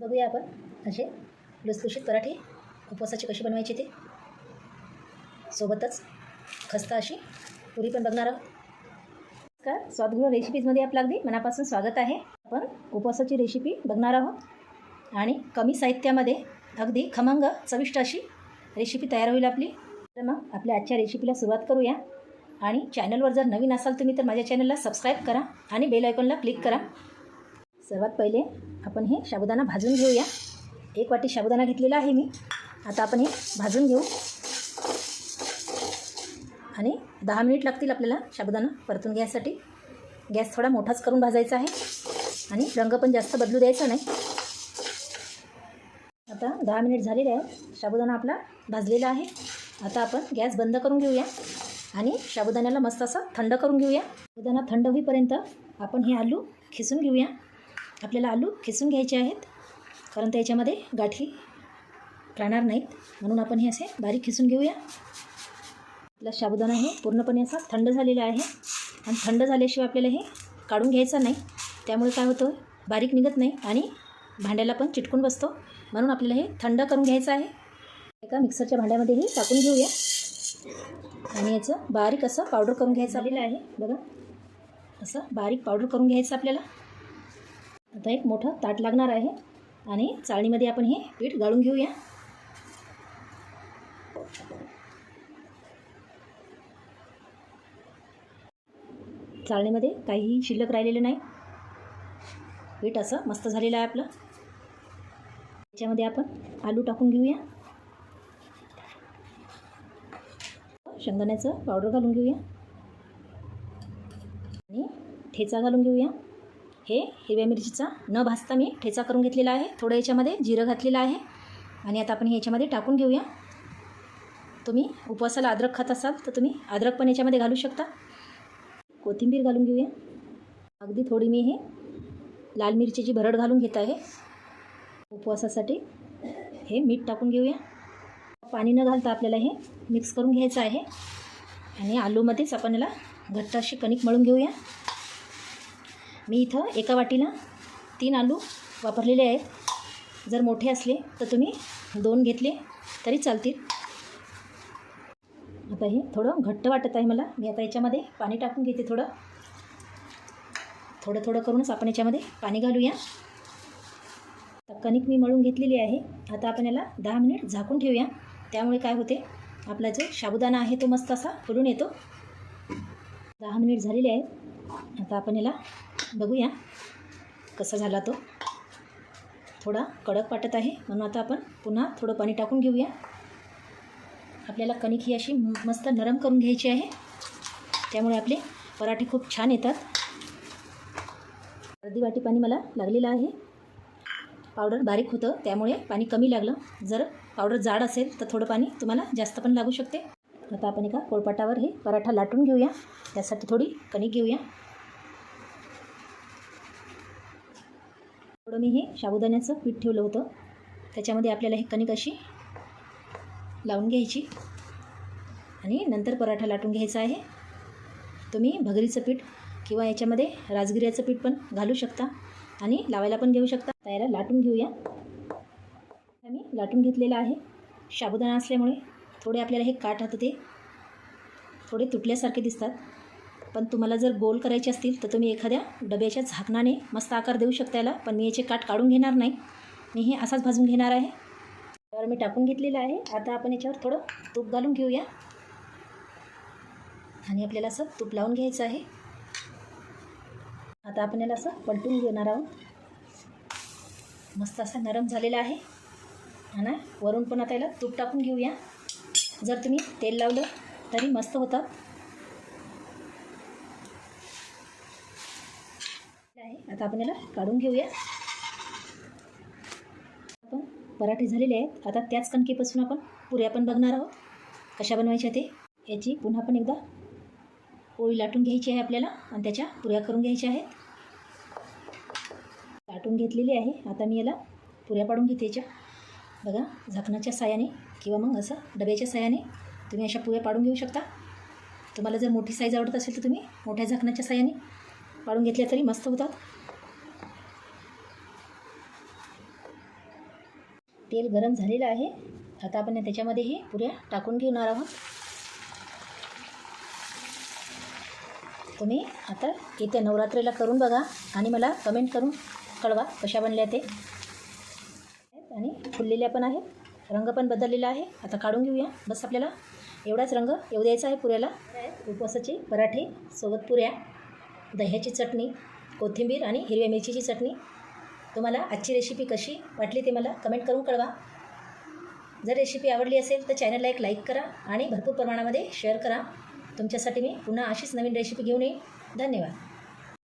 बघूया आपण. असे लुसलुशीत पराठे उपवासाचे कसे बनवायचे ते. सोबतच खस्ता अशी पुरी पण बघणार आहोत. नमस्कार. स्वादगृह रेसिपीजमध्ये आपलं अगदी मनापासून स्वागत आहे. आपण उपवासाची रेसिपी बघणार आहोत. आणि कमी साहित्यामध्ये अगदी खमंग चविष्ट अशी रेसिपी तयार होईल आपली. तर मग आपल्या आजच्या रेसिपीला सुरुवात करूया. आणि चॅनलवर जर नवीन असाल तुम्ही तर माझ्या चॅनलला सबस्क्राईब करा आणि बेल आयकॉनला क्लिक करा. सर्वात पहिले आपण हे साबुदाणा भाजून घेऊया. एक वाटी साबुदाणा घेतलेला आहे मी. आता आपण हे भाजून घेऊ. आणि दहा मिनिट लागतील आपल्याला साबुदाणा परतून घ्यायसाठी. गॅस थोडा मोठाच करून भाजायचा आहे. आणि रंग पण जास्त बदलू द्यायचा नाही. आता दहा मिनिट झालेले आहे. साबुदाणा आपला भाजलेला आहे. आता आपण गॅस बंद करून घेऊया. आणि साबुदाण्याला मस्त असं थंड करून घेऊया. साबुदाणा थंड होईपर्यंत आपण हे आलू खिसून घेऊया. आपल्याला आलू खिसून घ्यायचे आहेत. कारण त्याच्यामध्ये गाठी राहणार नाहीत. म्हणून आपण हे असे बारीक खिसून घेऊया. आपला साबुदाणा हे पूर्णपणे असा थंड झालेला आहे. आणि थंड झाल्याशिवाय आपल्याला हे काढून घ्यायचं नाही. त्यामुळे काय होतं? बारीक निघत नाही आणि भांड्याला पण चिटकून बसतो. म्हणून आपल्याला हे थंड करून घ्यायचं आहे. एका मिक्सरच्या भांड्यामध्ये हे टाकून घेऊया. आणि याचं बारीक असं पावडर करून घ्यायचं आलेलं आहे बघा असं बारीक पावडर करून घ्यायचं आपल्याला. आता एक मोठं ताट लागणार आहे. आणि चाळणीमध्ये आपण हे पीठ गाळून घेऊया. चाळणीमध्ये काहीही शिल्लक राहिलेलं नाही. पीठ असं मस्त झालेलं आहे आपलं. त्याच्यामध्ये आपण आलू टाकून घेऊया. शेंगदाण्याचं पावडर घालून घेऊया. आणि ठेचा घालून घेऊया. हे हिरव्या मिरचीचा न भाजता मी ठेचा करून घेतलेला आहे. थोडं याच्यामध्ये जिरं घातलेलं आहे. आणि आता आपण हे याच्यामध्ये टाकून घेऊया. तुम्ही उपवासाला अद्रक खात असाल तर तुम्ही अद्रक पण याच्यामध्ये घालू शकता. कोथिंबीर घालून घेऊया. अगदी थोडी मी हे लाल मिरचीची भरड घालून घेत आहे. उपवासासाठी हे मीठ टाकून घेऊया. पाणी न घालता आपल्याला हे मिक्स करून घ्यायचं आहे. आणि आलूमध्येच आपण याला घट्ट अशी कणिक मळून घेऊया. मी इथं एका वाटीला तीन आलू वापरलेले आहेत. जर मोठे असले तर तुम्ही दोन घेतले तरी चालतील. आता हे थोडं घट्ट वाटत आहे मला. मी आता याच्यामध्ये पाणी टाकून घेते थोडं. थोडं थोडं करूनच आपण याच्यामध्ये पाणी घालूया. आता कणिक मी मळून घेतलेली आहे. आता आपण याला दहा मिनिट झाकून ठेवूया. त्यामुळे काय होते आपला जो साबुदाणा आहे तो मस्त असा फुलून येतो. दहा मिनिट झालेले आहेत. आता आपण याला बघूया कसा झाला तो. थोडा कडक वाटत आहे. म्हणून आता आपण पुन्हा थोडं पाणी टाकून घेऊया. आपल्याला कणिक ही अशी मस्त नरम करून घ्यायची आहे. त्यामुळे आपले पराठे खूप छान येतात. अर्धी वाटी पाणी मला लागलेलं आहे. पावडर बारीक होतं त्यामुळे पाणी कमी लागलं. जर पावडर जाड असेल तर थोडं पाणी तुम्हाला जास्त पण लागू शकते. आता आपण एका पोळपाटावर हे पराठा लाटून घेऊया. त्यासाठी थोडी कणिक घेऊया. थोडं मी हे साबुदाण्याचं पीठ ठेवलं होतं. त्याच्यामध्ये आपल्याला हे कणिक अशी लावून घ्यायची. आणि नंतर पराठा लाटून घ्यायचा आहे. तुम्ही भगरीचं पीठ किंवा याच्यामध्ये राजगिऱ्याचं पीठ पण घालू शकता आणि लावायला पण घेऊ शकता. त्याला लाटून घेऊया. मी लाटून घेतलेलं आहे. साबुदाणा असल्यामुळे थोडे आपल्याला हे काठ होतं ते. थोडे तुटल्यासारखे दिसतात. पण तुम्हाला जर गोल करायचे असतील तर तुम्ही एखाद्या डब्याच्या झाकणाने मस्त आकार देऊ शकता याला पण मी याचे काठ काढून घेणार नाही. मी हे असाच भाजून घेणार आहे. तर मी टाकून घेतलेलं आहे. आता आपण याच्यावर थोडं तूप घालून घेऊया. आणि आपल्याला असं तूप लावून घ्यायचं आहे. आता आपण याला असं पलटून घेणार आहोत. मस्त असा नरम झालेला आहे. आणि वरून पण आता याला तूप टाकून घेऊया. जर तुम्ही तेल लावलं तरी मस्त होतात आहे आता आपण याला काढून घेऊया. आपण पराठे झालेले आहेत. आता त्याच कणकेपासून आपण पुऱ्या पण बघणार आहोत. कशा बनवायच्या ते याची पुन्हा पण एकदा पोळी लाटून घ्यायची आहे आपल्याला आणि त्याच्या पुऱ्या करून घ्यायच्या आहेत. लाटून घेतलेली आहे. आता मी याला पुऱ्या पाडून घेते याच्या. बघा झाकणाच्या सायाने किंवा मग असं डब्याच्या सायाने तुम्ही अशा पुऱ्या पाडून घेऊ शकता. तुम्हाला जर मोठी साईज आवडत असेल तर तुम्ही मोठ्या झाकणाच्या साह्याने पाडून घेतल्या तरी मस्त होतात. तेल गरम झालेलं आहे. आता आपण त्याच्यामध्ये हे पुऱ्या टाकून घेणार आहोत. तुम्ही आता येत्या नवरात्रीला करून बघा आणि मला कमेंट करून कळवा कशा बनल्या ते. आणि फुललेल्या पण आहेत. रंग पण बदललेला आहे. आता काढून घेऊया. बस आपल्याला एवढाच रंग येऊ द्यायचा आहे पुऱ्याला. उपवासाचे पराठे सोबत पुऱ्या दह्याची चटणी कोथिंबीर आणि हिरव्या मिरचीची चटणी. तुम्हाला आजची रेसिपी कशी वाटली ते मला कमेंट करून कळवा. जर रेसिपी आवडली असेल तर चॅनलला एक लाईक करा आणि भरपूर प्रमाणामध्ये शेअर करा. तुमच्यासाठी मी पुन्हा अशीच नवीन रेसिपी घेऊन येईन. धन्यवाद.